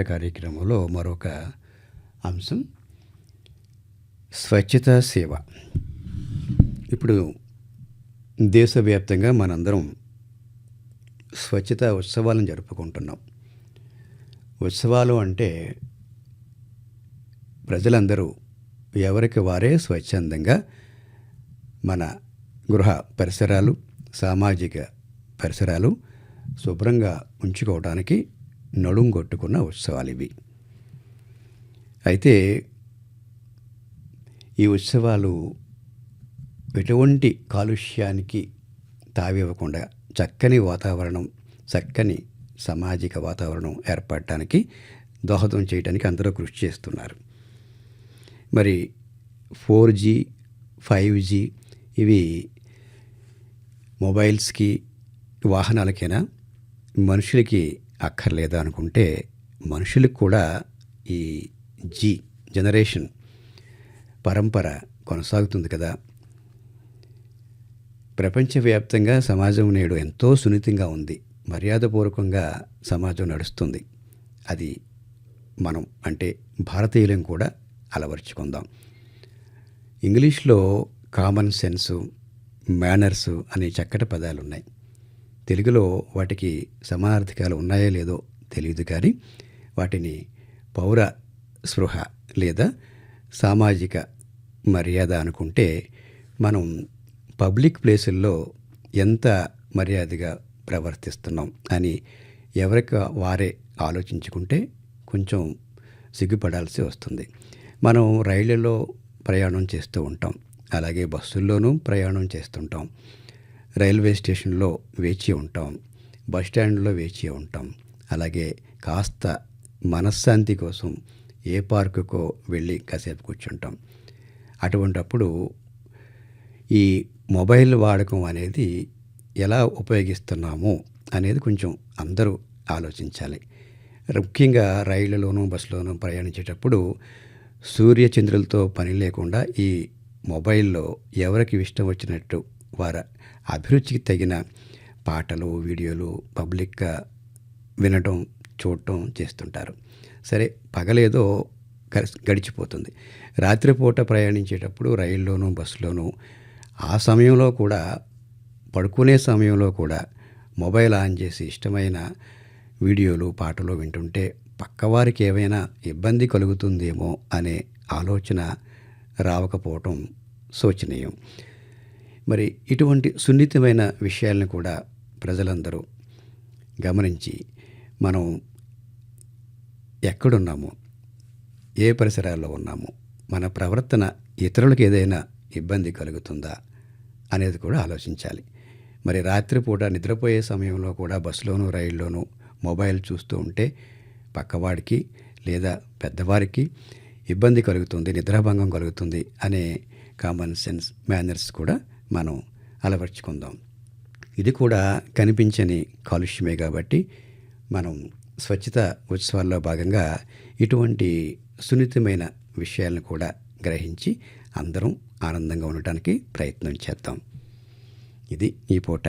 పాట కార్యక్రమంలో మరొక అంశం స్వచ్ఛత సేవ. ఇప్పుడు దేశవ్యాప్తంగా మనందరం స్వచ్ఛత ఉత్సవాలను జరుపుకుంటున్నాం. ఉత్సవాలు అంటే ప్రజలందరూ ఎవరికి వారే స్వచ్ఛందంగా మన గృహ పరిసరాలు సామాజిక పరిసరాలు శుభ్రంగా ఉంచుకోవడానికి నడుంగొట్టుకున్న ఉత్సవాలు ఇవి అయితే ఈ ఉత్సవాలు ఎటువంటి కాలుష్యానికి తావివ్వకుండా చక్కని వాతావరణం చక్కని సామాజిక వాతావరణం ఏర్పడటానికి దోహదం చేయడానికి అందరూ కృషి చేస్తున్నారు. మరి ఫోర్ జీ ఫైవ్ జీ ఇవి మొబైల్స్కి వాహనాలకైనా మనుషులకి అక్కర్లేదా అనుకుంటే మనుషులకు కూడా ఈ జీ జనరేషన్ పరంపర కొనసాగుతుంది కదా. ప్రపంచవ్యాప్తంగా సమాజం నేడు ఎంతో సున్నితంగా ఉంది. మర్యాదపూర్వకంగా సమాజం నడుస్తుంది. అది మనం అంటే భారతీయులం కూడా అలవర్చుకుందాం. ఇంగ్లీష్లో కామన్ సెన్సు మేనర్సు అనే చక్కటి పదాలు ఉన్నాయి తెలుగులో వాటికి సమానార్థకాలు ఉన్నాయో లేదో తెలియదు కానీ వాటిని పౌర స్పృహ లేదా సామాజిక మర్యాద అనుకుంటే మనం పబ్లిక్ ప్లేసుల్లో ఎంత మర్యాదగా ప్రవర్తిస్తున్నాం అని ఎవరికి వారే ఆలోచించుకుంటే కొంచెం సిగ్గుపడాల్సి వస్తుంది. మనం రైళ్ళలో ప్రయాణం చేస్తూ ఉంటాం. అలాగే బస్సుల్లోనూ ప్రయాణం చేస్తుంటాం. రైల్వే స్టేషన్లో వేచి ఉంటాం. బస్ స్టాండ్లో వేచి ఉంటాం. అలాగే కాస్త మనశ్శాంతి కోసం ఏ పార్కుకో వెళ్ళి కాసేపు కూర్చుంటాం. అటువంటప్పుడు ఈ మొబైల్ వాడకం అనేది ఎలా ఉపయోగిస్తున్నాము అనేది కొంచెం అందరూ ఆలోచించాలి. ముఖ్యంగా రైళ్ళలోనూ బస్సులోనూ ప్రయాణించేటప్పుడు సూర్యచంద్రులతో పని లేకుండా ఈ మొబైల్లో ఎవరికి ఇష్టం వచ్చినట్టు వారి అభిరుచికి తగిన పాటలు వీడియోలు పబ్లిక్గా వినటం చూడటం చేస్తుంటారు. సరే పగలేదో గడిచిపోతుంది. రాత్రిపూట ప్రయాణించేటప్పుడు రైల్లోనూ బస్సులోనూ ఆ సమయంలో కూడా పడుకునే సమయంలో కూడా మొబైల్ ఆన్ చేసి ఇష్టమైన వీడియోలు పాటలు వింటుంటే పక్కవారికి ఏమైనా ఇబ్బంది కలుగుతుందేమో అనే ఆలోచన రావకపోవటం శోచనీయం. మరి ఇటువంటి సున్నితమైన విషయాలను కూడా ప్రజలందరూ గమనించి మనం ఎక్కడున్నాము? ఏ పరిసరాల్లో ఉన్నాము? మన ప్రవర్తన ఇతరులకు ఏదైనా ఇబ్బంది కలుగుతుందా? అనేది కూడా ఆలోచించాలి. మరి రాత్రిపూట నిద్రపోయే సమయంలో కూడా బస్సులోనూ రైల్లోనూ మొబైల్ చూస్తూ ఉంటే పక్కవాడికి లేదా పెద్దవారికి ఇబ్బంది కలుగుతుంది నిద్రాభంగం కలుగుతుంది అనే కామన్ సెన్స్ మేనర్స్ కూడా మనం అలవర్చుకుందాం. ఇది కూడా కనిపించని కాలుష్యమే కాబట్టి మనం స్వచ్ఛత ఉత్సవాల్లో భాగంగా ఇటువంటి సున్నితమైన విషయాలను కూడా గ్రహించి అందరం ఆనందంగా ఉండటానికి ప్రయత్నం చేద్దాం. ఇది ఈ పూట